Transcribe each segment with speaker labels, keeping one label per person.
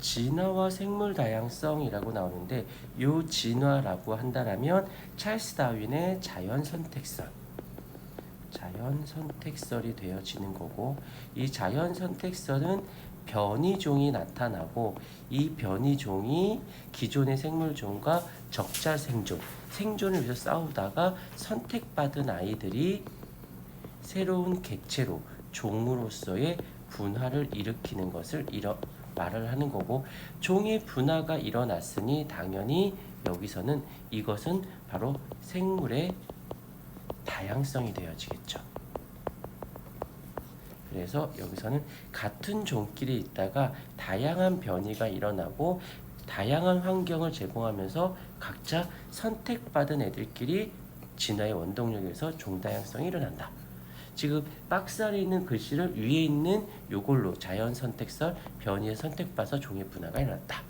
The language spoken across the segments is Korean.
Speaker 1: 진화와 생물 다양성이라고 나오는데 요 진화라고 한다라면 찰스 다윈의 자연 선택설. 자연 선택설이 되어지는 거고 이 자연 선택설은 변이종이 나타나고 이 변이종이 기존의 생물종과 적자 생존, 생존을 위해서 싸우다가 선택받은 아이들이 새로운 객체로 종으로서의 분화를 일으키는 것을 일어, 말을 하는 거고 종의 분화가 일어났으니 당연히 여기서는 이것은 바로 생물의 다양성이 되어지겠죠. 그래서 여기서는 같은 종끼리 있다가 다양한 변이가 일어나고 다양한 환경을 제공하면서 각자 선택받은 애들끼리 진화의 원동력에서 종다양성이 일어난다. 지금 박스 안에 있는 글씨를 위에 있는 요걸로 자연 선택설 변이의 선택받아서 종의 분화가 일어났다.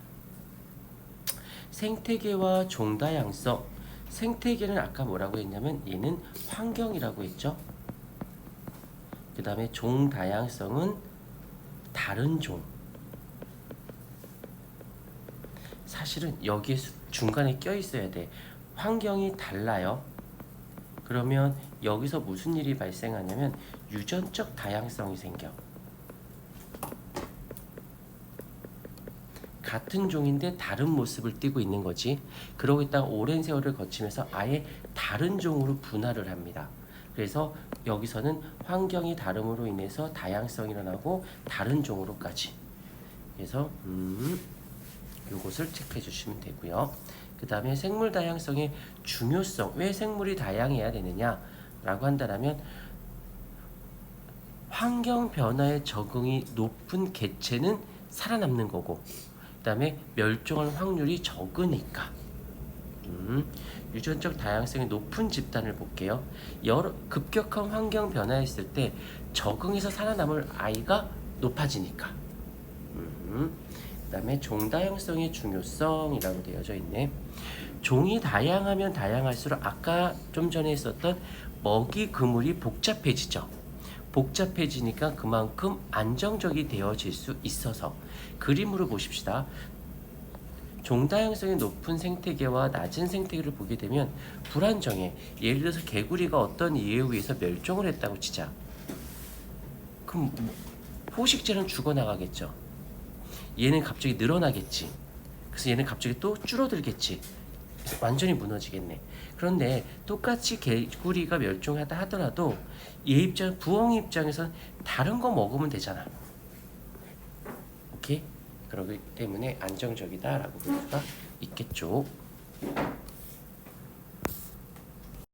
Speaker 1: 생태계와 종다양성. 생태계는 아까 뭐라고 했냐면 얘는 환경이라고 했죠. 그 다음에 종 다양성은 다른 종. 사실은 여기에 수- 중간에 껴 있어야 돼. 환경이 달라요. 그러면 여기서 무슨 일이 발생하냐면 유전적 다양성이 생겨. 같은 종인데 다른 모습을 띠고 있는 거지. 그러고 있다가 오랜 세월을 거치면서 아예 다른 종으로 분화를 합니다. 그래서 여기서는 환경이 다름으로 인해서 다양성이 일어나고 다른 종으로까지. 그래서 음, 요것을 체크해 주시면 되고요. 그 다음에 생물 다양성의 중요성. 왜 생물이 다양해야 되느냐라고 한다면 환경 변화에 적응이 높은 개체는 살아남는 거고 그 다음에 멸종할 확률이 적으니까 음, 유전적 다양성이 높은 집단을 볼게요. 여러 급격한 환경 변화했을 때 적응해서 살아남을 아이가 높아지니까. 음, 그다음에 종 다양성의 중요성이라고 되어져 있네. 종이 다양하면 다양할수록 아까 좀 전에 있었던 먹이 그물이 복잡해지죠. 복잡해지니까 그만큼 안정적이 되어질 수 있어서 그림으로 보십시다. 종다양성이 높은 생태계와 낮은 생태계를 보게 되면 불안정해. 예를 들어서 개구리가 어떤 이유에 의해서 멸종을 했다고 치자. 그럼 뭐, 포식자는 죽어나가겠죠. 얘는 갑자기 늘어나겠지. 그래서 얘는 갑자기 또 줄어들겠지. 완전히 무너지겠네. 그런데 똑같이 개구리가 멸종하다 하더라도 얘 입장, 부엉이 입장에서는 다른 거 먹으면 되잖아. 오케이? 그러기 때문에 안정적이다라고 볼 수가 있겠죠.